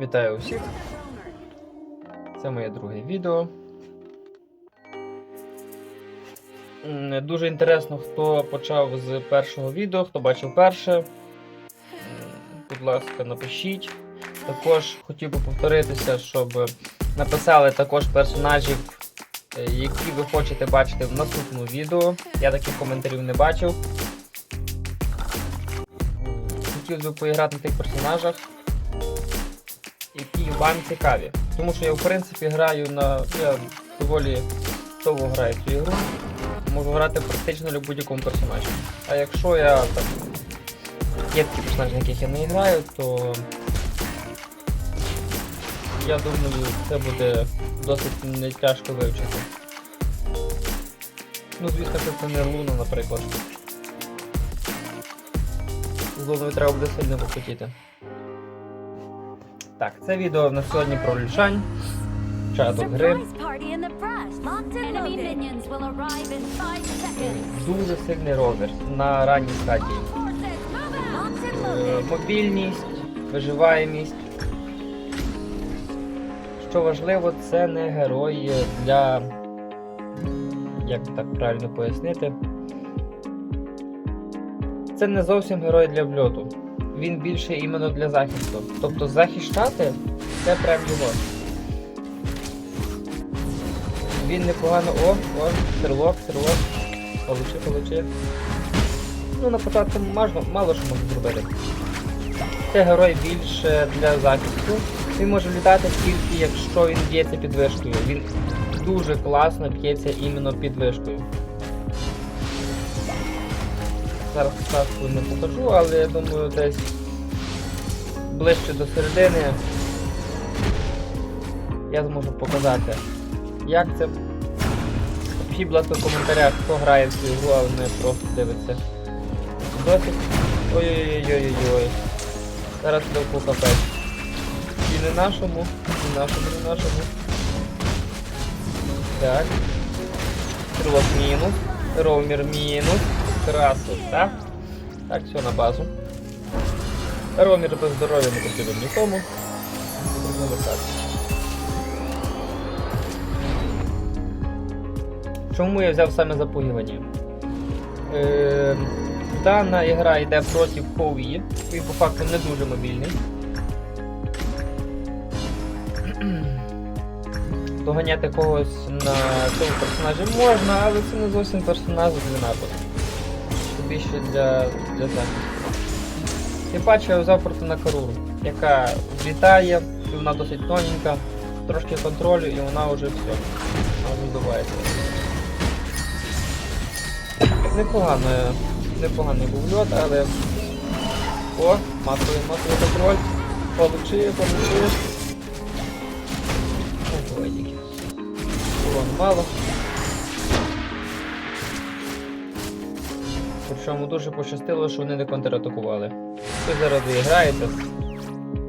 Вітаю усіх! Це моє друге відео. Дуже інтересно, хто почав з першого відео, хто бачив перше. Будь ласка, напишіть. Також хотів би повторитися, щоб написали також персонажів, е, які ви хочете бачити в наступному відео. Я таких коментарів не бачив. Хотів би поіграти на тих персонажах які вам цікаві. Тому що я в принципі граю на. Я доволі довго граю цю ігру. Можу грати практично на будь-якому персонажі. А якщо я там. Є такі персонажі, на яких я не граю, то я думаю, це буде досить не тяжко вивчити. Ну, звісно, це не Луна, наприклад. З Луною треба буде сильно попотіти. Так, це відео на сьогодні про лішань, початок гри. Дуже сильний ровер на ранній стадії. Е. Мобільність, виживаємість. Що важливо, це не герой для. Як так правильно пояснити? Це не зовсім герой для вльоту. Він більше іменно для захисту. Тобто захищати це прям його. Він непогано. О, о, серлок, серлок. Получи, получи. Ну, на початку можна, мало що можна зробити. Це герой більше для захисту. Він може літати тільки якщо він б'ється під вишкою. Він дуже класно б'ється іменно під Зараз ставку не покажу, але я думаю десь ближче до середини я зможу показати, як це. Пишіть, будь ласка, в коментарях, хто грає в цю ігру, але не просто дивиться. Досить. Ой-ой-ой-ой-ой. Зараз довку капець. І не нашому, і нашому, не нашому. Так. Крилок мінус. Ромір мінус. Красота. Так, все на базу. Ромір без здоров'я не потрібен нікому. Чому я взяв саме запугування? Е, дана ігра йде проти Хоуї. Він по факту не дуже мобільний. Доганяти когось на цьому персонажі можна, але це не зовсім персонаж для нападу. Більше для, для захисту. Тим паче я взяв проти Накаруру, яка влітає, вона досить тоненька, трошки контролю і вона вже все. Вона. Непогано, непоганий був льот, але... О, масовий, масовий контроль. Получи, тільки. Урон мало. Причому дуже пощастило, що вони не контратакували. Ви зараз граєте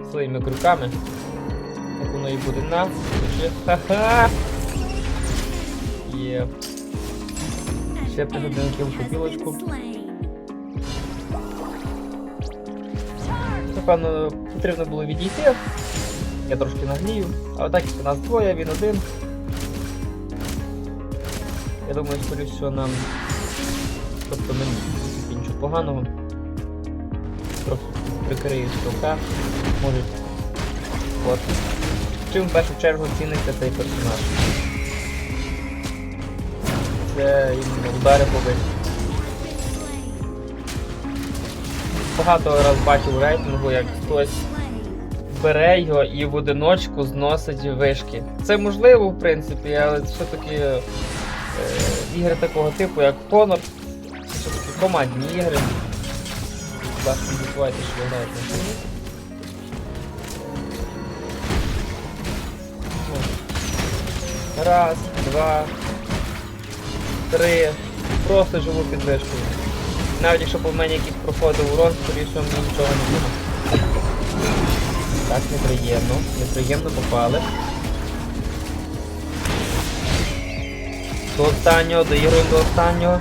з своїми крюками. Як воно і буде на. Ха-ха! Є. Ще пригодинки в копілочку. Напевно, потрібно було відійти. Я трошки нагнію. А отак як нас двоє, він один. Я думаю, скоріше всього нам. Тобто мені поганого. Трохи прикрию строка. Можуть. От. Чим в першу чергу ціниться цей персонаж? Це іменно удари по вишці. Багато раз бачив рейтингу, як хтось бере його і в одиночку зносить вишки. Це можливо, в принципі, але все-таки е, ігри такого типу, як Honor, командні ігри. Не забувайте, що ви граєте на фільмі. Раз, два, три. Просто живу під вишкою. Навіть якщо у мене якийсь проходив урон, скоріше мені нічого не буде. Так, неприємно. Неприємно попали. До останнього, доігруємо до останнього.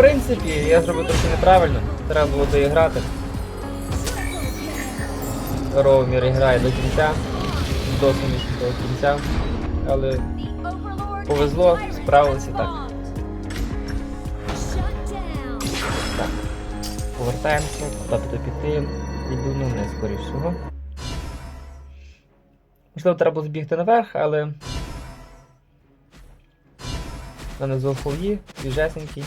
Принципі, я зробив трохи неправильно. Треба було доіграти. Роумір грає до кінця, до самісінького кінця. Але Повезло, справилися так. так. Повертаємося, буде піти. Йду ну, не скоріш всього. Можливо, треба було збігти наверх, але. У мене золфов'ї, свіжесенький.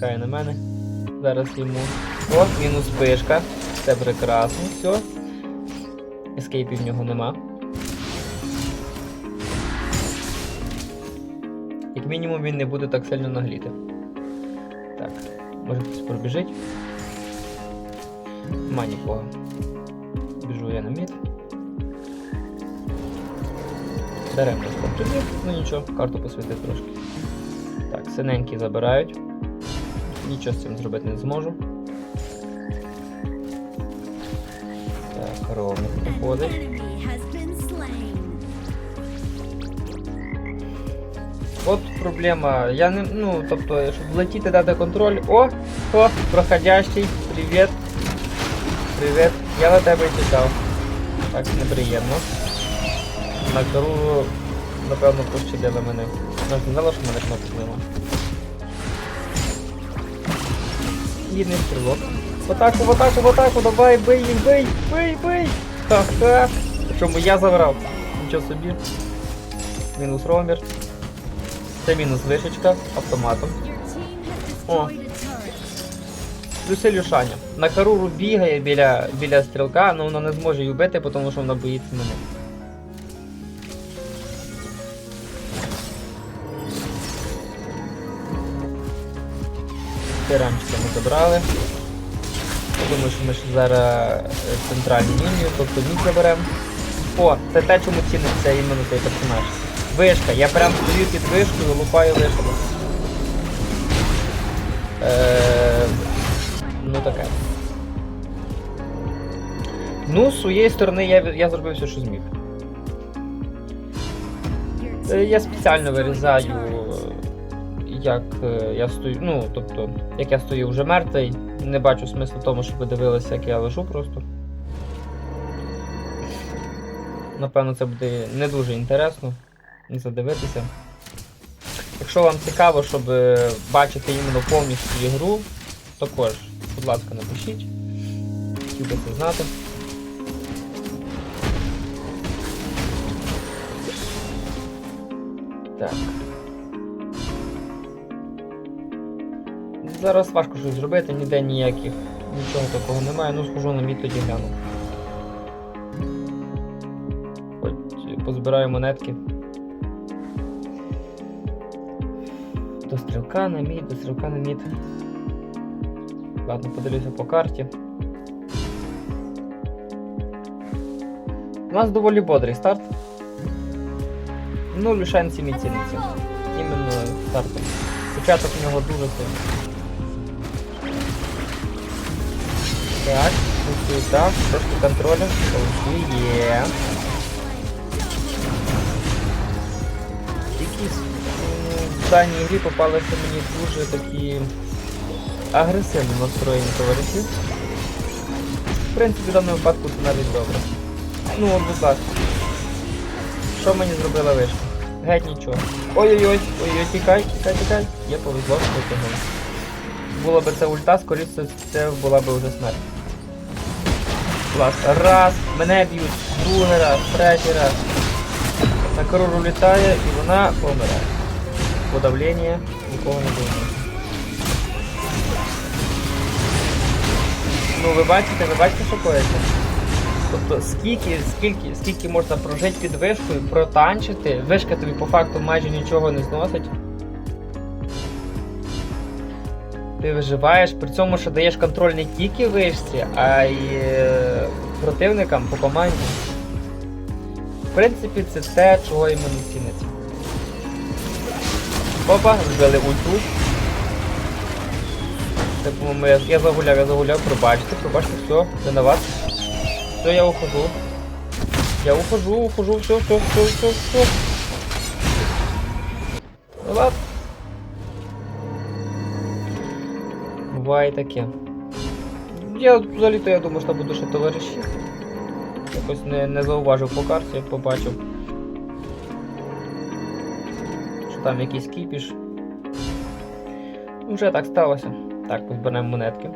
Чекає на мене. Зараз йому. О, мінус пишка. Це прекрасно, все. Ескейпів в нього нема. Як мінімум він не буде так сильно нагліти. Так, може хтось пробіжить. Нема нікого. Біжу я на мід. Даремно там ну нічого, карту посвятив трошки. Так, синенькі забирають. Нічого з цим зробити не зможу. Так, ровно An приходить. От проблема. Я не. Ну, тобто, щоб влетіти, дати контроль. О! О! Проходящий! Привіт! Привіт! Я на тебе чекав. Так, неприємно. На кару, напевно, пощадили мене. Знала, що мене кнопки нема. Гідний стрілок. В атаку, в атаку, в атаку, давай, бий їх, бий, бий, бий! Ха-ха! Причому я забрав. Нічого собі. Мінус ромір. Це мінус вишечка автоматом. О. Плюси Люшаня. На Каруру бігає біля, біля стрілка, але вона не зможе її вбити, тому що вона боїться мене. Тиранчика ми забрали. Я думаю, що ми ще зараз е, центральну лінію, тобто мід заберемо. О, це те, чому ціниться іменно цей персонаж. Вишка, я прям стою під вишкою, лупаю вишку. Е, ну таке. Ну, з своєї сторони я, я зробив все, що зміг. Е, Я спеціально вирізаю, як е, я стою, ну, тобто, як я стою вже мертвий, не бачу смислу в тому, щоб ви дивилися, як я лежу просто. Напевно, це буде не дуже інтересно задивитися. Якщо вам цікаво, щоб е, бачити іменно повністю ігру, також, будь ласка, напишіть. Хотів би це знати. Так. Зараз важко щось зробити, ніде ніяких, нічого такого немає, ну схожу на мід тоді гляну. Хоч позбираю монетки. До стрілка на мід, до стрілка на мід. Ладно, подивлюся по карті. У нас доволі бодрий старт. Ну, лишаємося мід ціниться. Іменно стартом. Початок у нього дуже сильний. Так, тут так, трошки контроля. Получили, є. Якісь в даній грі попалися мені дуже такі агресивно настроєні товариші. В принципі, в даному випадку це навіть добре. Ну, будь ласка. Що мені зробила вишка? Геть нічого. Ой-ой-ой, ой-ой, тікай, тікай, тікай. Є повезло, витягнули. Було б це ульта, скоріше це була б вже смерть. Ласка, раз, мене б'ють, другий раз, третій раз. На корову літає і вона помирає. Подавлення нікого не було. Ну ви бачите, ви бачите, що коїться? Тобто скільки, скільки, скільки можна прожити під вишкою, протанчити, вишка тобі по факту майже нічого не зносить. Ти виживаєш, при цьому що даєш контроль не тільки вишці, а й е, противникам по команді. В принципі, це те, чого іменно ціниться. Опа, вбили ульту. Це, по-моєму, я, я загуляв, я загуляв, пробачте, пробачте, все, це на вас. Все, я ухожу. Я ухожу, ухожу, все, все, все, все, все. Ну ладно. Буває таке. Я взагалі-то я думаю, що там буду ще товариші. Якось не, не зауважив по карті, побачив. Що там якийсь кіпіш. Ну, Вже так сталося. Так, позберемо монетки.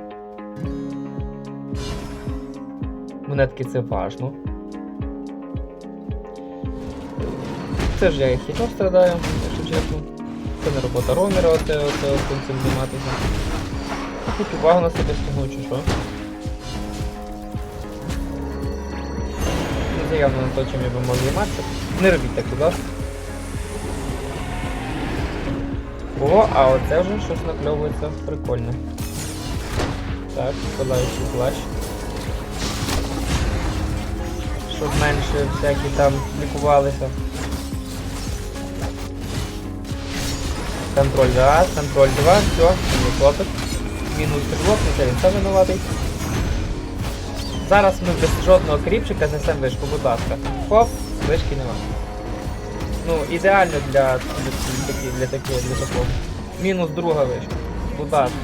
Монетки це важно. Це ж я і хітом страдаю, якщо чесно. Це не робота ромера, оце, оце, оце цим займатися. Хоч увагу на себе стягнув, чи що. Не заявно на те, чим я би мав займатися. Не робіть так, будь ласка. О, а оце вже щось накльовується прикольне. Так, пилаючий плащ. Щоб менше всякі там лікувалися. Контроль раз, контроль два, все, не хлопець. Мінус стрілок, не це він сам винуватий. Зараз ми без жодного кріпчика знесемо вишку, будь ласка. Хоп, вишки нема. Ну, ідеально для, для, такі- для такого. Мінус друга вишка. Будь ласка.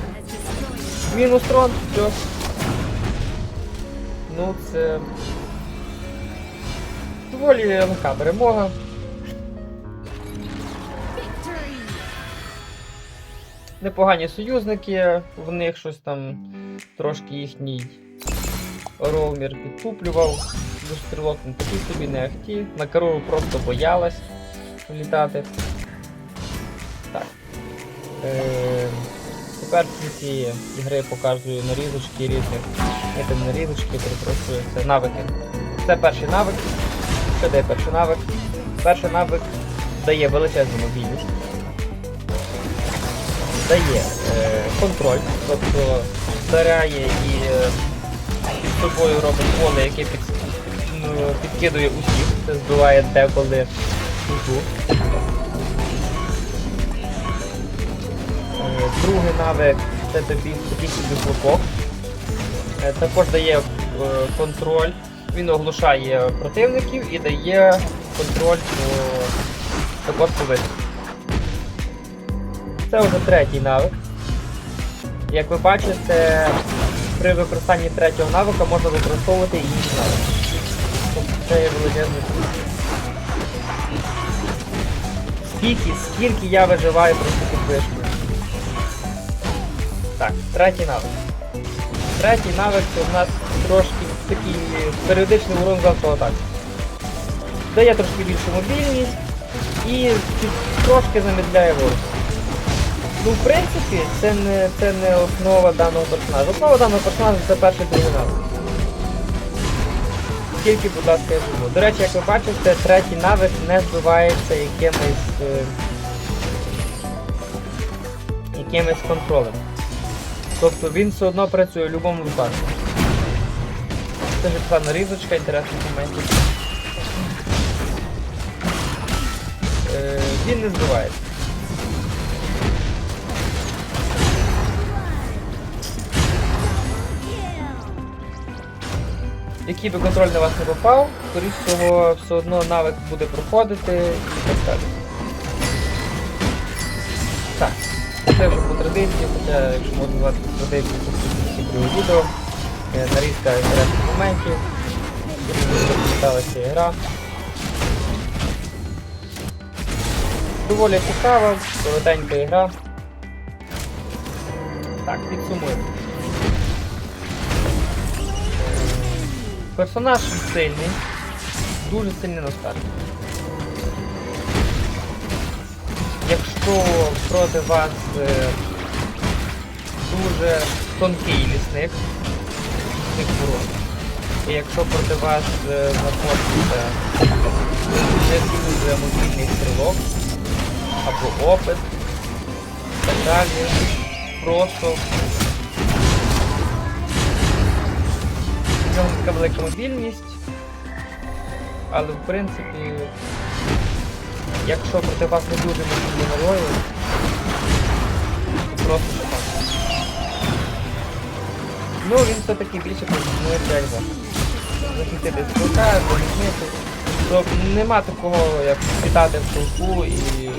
Мінус трон, все. Ну, це. Доволі легка перемога. Непогані союзники, в них щось там трошки їхній роумір підкуплював. Стрілок не такий собі не ахті. На корову просто боялась літати. Так. Е, тепер в ігри показую нарізочки різних. Це не нарізочки, перепрошую, це навики. Це перший навик. Що дає перший навик? Перший навик дає величезну мобільність. Дає е, контроль, тобто вдаряє і е, під собою робить поле, яке під, ну, підкидує усіх, це збиває деколи ульту. Е, Другий навик це тобі собі хлопок. Е, Також дає е, контроль. Він оглушає противників і дає контроль по також по висадці. Це вже третій навик. Як ви бачите, при використанні третього навика можна використовувати і інші навики. Тобто це є величезний плюс. Скільки, скільки я виживаю просто під вишкою. Так, третій навик. Третій навик це в нас трошки такий періодичний урон завтра атак. Дає трошки більшу мобільність і трошки замедляє ворог. Ну, в принципі, це не, це не основа даного персонажа. Основа даного персонажа це перший навик. Тільки, будь ласка, я живу. До речі, як ви бачите, третій навик не збивається якимось. е, якимось контролем. Тобто він все одно працює в будь-якому випадку. Це ж така нарізочка інтересних моментів. Е, він не збивається. Який би контроль на вас не попав, скоріш всього, все одно навик буде проходити і так далі. Так, це вже по традиції, хоча, якщо можна назвати по традиції, це всі друге відео. Е, Нарізка інтересних моментів, ви гра. Доволі цікава, коротенька ігра. Так, підсумуємо. Персонаж сильний, дуже сильний на старті. Якщо проти вас е, дуже тонкий лісник, лісник ворон, і якщо проти вас е, знаходиться не дуже мобільний стрілок або опит, так далі, просто в ньому така велика мобільність, але в принципі, якщо проти вас не дуже мобільні герої, то просто шапан. Ну він все-таки більше як за. Захистити стрілка, замінити. Тобто нема такого, як літати в толпу і.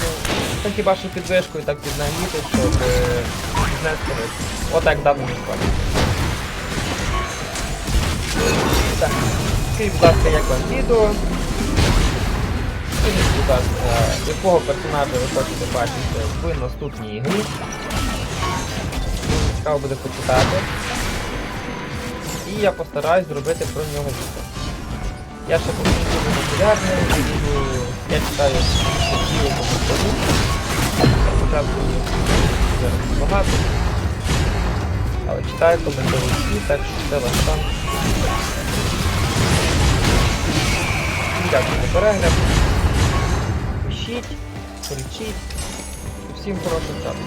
Ну, це хіба що під вишкою так піднагніти, щоб е, не створити. Отак в даному випадку. Скажіть, будь ласка, як вам відео? Скажіть, будь ласка, якого персонажа ви хочете бачити в наступній грі? Дуже цікаво буде почитати. І я постараюсь зробити про нього відео. Я ще поки дуже популярний, я читаю статтю коментарі. Спочатку їх зараз багато. Але читаю коментарі всі, так що це ваш шанс. Дякую за перегляд. Пишіть, кричіть. Всім хорошого часу.